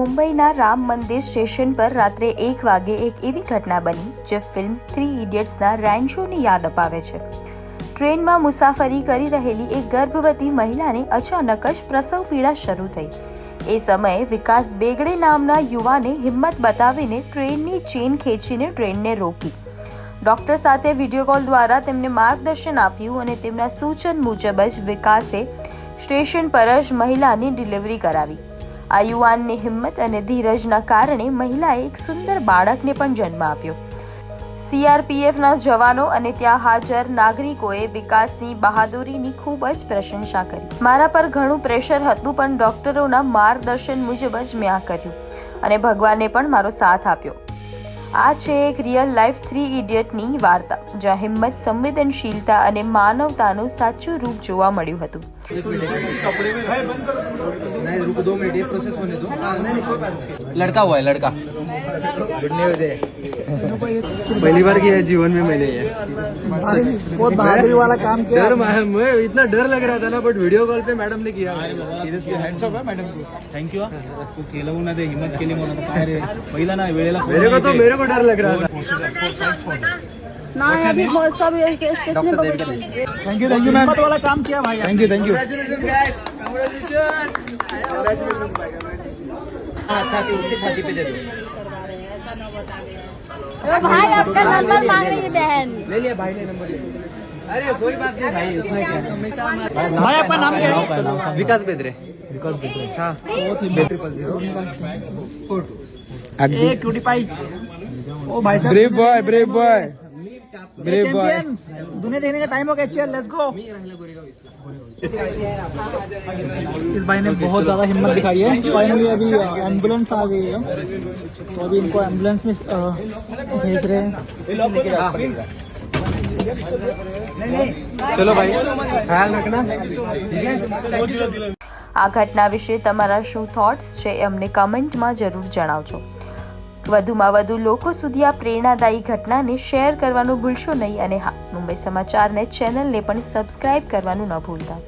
મુંબઈના રામ મંદિર સ્ટેશન પર રાત્રે એક વાગે એક એવી ઘટના બની, જે ફિલ્મ થ્રી ઇડિયટ્સના રેન્ચોની યાદ અપાવે છે. ટ્રેનમાં મુસાફરી કરી રહેલી એક ગર્ભવતી મહિલાને અચાનક જ પ્રસવ પીડા શરૂ થઈ. એ સમયે વિકાસ બેગડે નામના યુવાને હિંમત બતાવીને ટ્રેનની ચેન ખેંચીને ટ્રેનને રોકી. ડૉક્ટર સાથે વીડિયો કોલ દ્વારા તેમને માર્ગદર્શન આપ્યું અને તેમના સૂચન મુજબ જ વિકાસે સ્ટેશન પર જ મહિલાની ડિલિવરી કરાવી. આ યુવાનની હિંમત અને ધીરજના કારણે મહિલાએ એક સુંદર બાળકને પણ જન્મ આપ્યો. સીઆરપીએફના જવાનો અને ત્યાં હાજર નાગરિકોએ વિકાસની બહાદુરીની ખૂબ જ પ્રશંસા કરી. મારા પર ઘણું પ્રેશર હતું, પણ ડોક્ટરોના માર્ગદર્શન મુજબ જ મેં આ કર્યું અને ભગવાને પણ મારો સાથ આપ્યો. આ છે એક રિયલ લાઈફ થ્રી ઇડિયટની વાર્તા જ્યાં હિંમત સંવેદનશીલતા અને માનવતાનું સાચું રૂપ જોવા મળ્યું હતું एक मिनट नहीं रुको दो मिनट ये प्रोसेस होने दो हाँ, नहीं नहीं कोई बात नहीं लड़का हुआ है लड़का पहली बार किया है जीवन में मैंने ये बहुत बहादुरी वाला काम किया डर मैं मैं इतना डर लग रहा था ना बट वीडियो कॉल पे मैडम ने किया सिरियसली हँड्स ऑफ आहे मॅडम थँक्यू तू केलं ना ते हिंमत केली म्हणून काय रे पहिला ना वेळेला मेरे को तो मेरे को डर लग रहा था नहीं अभी बहुत सब स्टेशन में पकड़ थँक्यू थँक्यू मॅम वाला काम किया भाई थँक्यू थँक्यू हाँ छाती उसके छाती पे दे दो भाई आपका नंबर मांग रही है बहन ले लिया भाई ने नंबर ले लिया। अरे कोई बात नहीं भाई उसमें क्या भाई आपका नाम क्या है विकास बेदरे विकास बिद्रे हाँ triple zero four two a cutie pie ओ भाई साहब brave boy brave boy brave boy champion दुनिया देखने का टाइम हो गया चल लेट्स गो इस भाई ने बहुत ज्यादा हिम्मत दिखाई है फाइनली अभी एम्बुलेंस आ गई है तो अभी इनको एम्बुलेंस में अ, भेज रहे हैं चलो भाई ख्याल रखना ठीक है આ ઘટના વિશે તમારા શું થોટ્સ છે એ અમને કમેન્ટમાં જરૂર જણાવજો વધુમાં વધુ લોકો સુધી આ પ્રેરણાદાયી ઘટનાને શેર કરવાનું ભૂલશો નહીં અને હા, મુંબઈ સમાચારને ચેનલને પણ સબસ્ક્રાઇબ કરવાનું ન ભૂલતા.